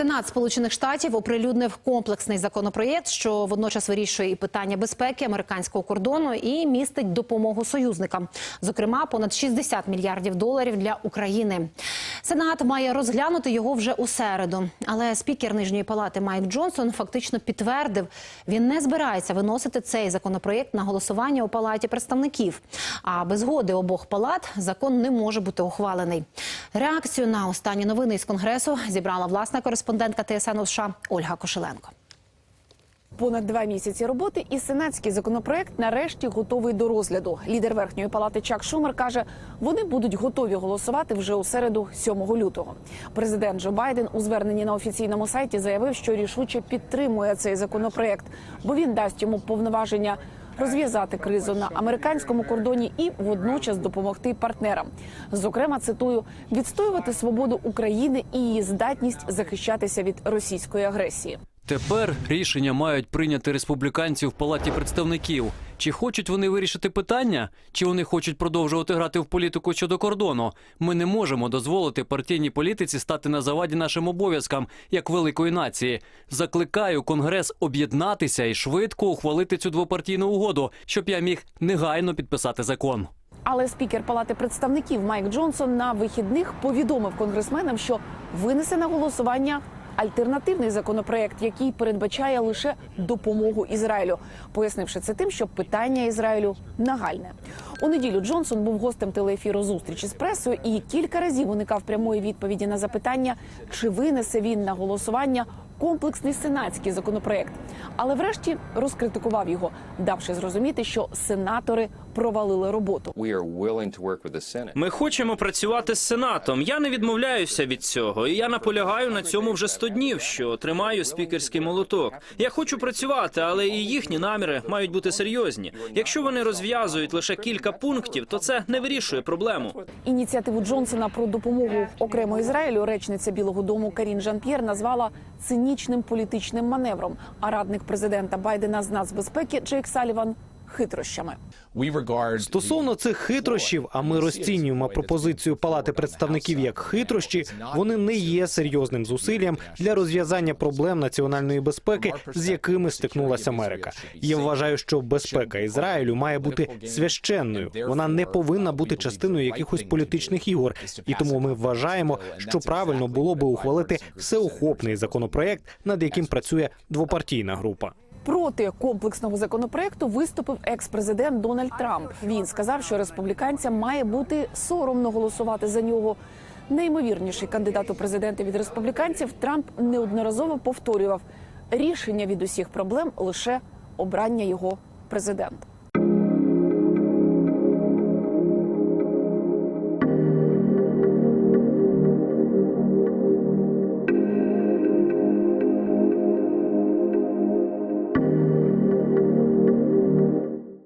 Сенат Сполучених Штатів оприлюднив комплексний законопроєкт, що водночас вирішує і питання безпеки американського кордону і містить допомогу союзникам, зокрема понад 60 мільярдів доларів для України. Сенат має розглянути його вже у середу. Але спікер нижньої палати Майк Джонсон фактично підтвердив, він не збирається виносити цей законопроєкт на голосування у палаті представників. А без згоди обох палат закон не може бути ухвалений. Реакцію на останні новини із конгресу зібрала власна кореспондентка ТСН у США Ольга Кошеленко. Понад два місяці роботи і сенатський законопроект нарешті готовий до розгляду. Лідер верхньої палати Чак Шумер каже, вони будуть готові голосувати вже у середу, 7 лютого. Президент Джо Байден у зверненні на офіційному сайті заявив, що рішуче підтримує цей законопроект, бо він дасть йому повноваження. Розв'язати кризу на американському кордоні і водночас допомогти партнерам. Зокрема, цитую відстоювати свободу України і її здатність захищатися від російської агресії. Тепер рішення мають прийняти республіканці в палаті представників. Чи хочуть вони вирішити питання, чи вони хочуть продовжувати грати в політику щодо кордону? Ми не можемо дозволити партійній політиці стати на заваді нашим обов'язкам як великої нації. Закликаю Конгрес об'єднатися і швидко ухвалити цю двопартійну угоду, щоб я міг негайно підписати закон. Але спікер Палати представників Майк Джонсон на вихідних повідомив конгресменам, що винесе на голосування альтернативний законопроект, який передбачає лише допомогу Ізраїлю, пояснивши це тим, що питання Ізраїлю нагальне. У неділю Джонсон був гостем телеефіру зустрічі з пресою і кілька разів уникав прямої відповіді на запитання, чи винесе він на голосування комплексний сенатський законопроект. Але врешті розкритикував його, давши зрозуміти, що сенатори провалили роботу. Ми хочемо працювати з сенатом. Я не відмовляюся від цього, і я наполягаю на цьому вже 100 днів, що тримаю спікерський молоток. Я хочу працювати, але і їхні наміри мають бути серйозні. Якщо вони розв'язують лише кілька пунктів, то це не вирішує проблему. Ініціативу Джонсона про допомогу окремо Ізраїлю речниця Білого Дому Карін Жан-П'єр назвала цинічним політичним маневром. А радник президента Байдена з нацбезпеки Джейк Саліван хитрощами. Стосовно цих хитрощів, а ми розцінюємо пропозицію Палати представників як хитрощі, вони не є серйозним зусиллям для розв'язання проблем національної безпеки, з якими стикнулася Америка. Я вважаю, що безпека Ізраїлю має бути священною. Вона не повинна бути частиною якихось політичних ігор. І тому ми вважаємо, що правильно було би ухвалити всеохопний законопроект, над яким працює двопартійна група. Проти комплексного законопроекту виступив екс-президент Дональд Трамп. Він сказав, що республіканцям має бути соромно голосувати за нього. Неймовірніший кандидат у президенти від республіканців Трамп неодноразово повторював рішення від усіх проблем лише обрання його президента.